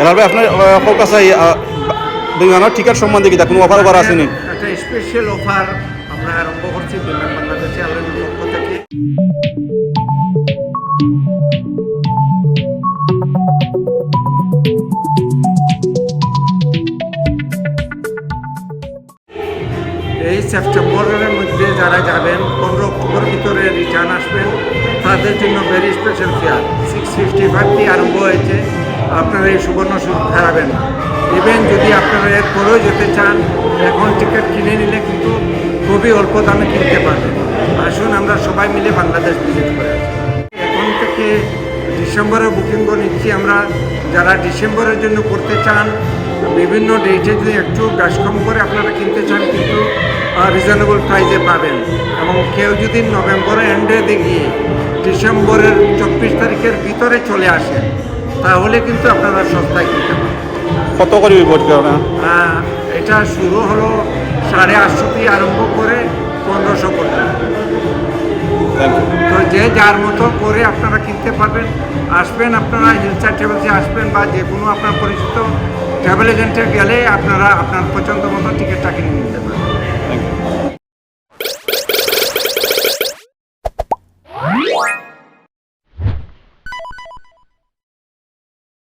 এনার আপনার হোক আছে বিমানের টিকিট সম্বন্ধে কি কোনো অফার অফার আসেনি একটা স্পেশাল অফার আমরা আরম্ভ করছি বিমান বাংলাদেশ এয়ারলাইনের পক্ষ থেকে। এই সেপ্টেম্বরের মধ্যে যারা যাবেন, পনেরো অক্টোবর ভিতরে রিটার্ন আসবেন, তাদের জন্য very special fare six fifty five দিয়ে আরম্ভ হয়েছে। আপনারা এই সুবর্ণ সুযোগ হারাবেন ইভেন যদি আপনারা এর পরেও যেতে চান, এখন টিকিট কিনে নিলে কিন্তু খুবই অল্প দামে কিনতে পারবেন। আসুন, আমরা সবাই মিলে বাংলাদেশ ভিজিট করে। এখন থেকে ডিসেম্বরে বুকিং করে নিচ্ছি আমরা। যারা ডিসেম্বরের জন্য করতে চান, বিভিন্ন ডেটে যদি একটু গ্যাস কম করে আপনারা কিনতে চান, কিন্তু রিজনেবল প্রাইসে পাবেন। এবং কেউ যদি নভেম্বরের এন্ডে গিয়ে ডিসেম্বরের চব্বিশ তারিখের ভিতরে চলে আসেন তাহলে কিন্তু আপনারা সস্তায় কিনতে পারেন কত করে আহ, এটা শুরু হলো সাড়ে আটশো দিয়ে আরম্ভ করে পনেরোশো পর্যন্ত তো যে যার মতো করে আপনারা কিনতে পারবেন। আসবেন আপনারা হিলসা ট্রাভেলসে আসবেন বা যে কোনো আপনার পরিচিত ট্রাভেল এজেন্টে গেলে আপনারা আপনার পছন্দ মতো টিকিটটা কিনে নিতে পারবেন।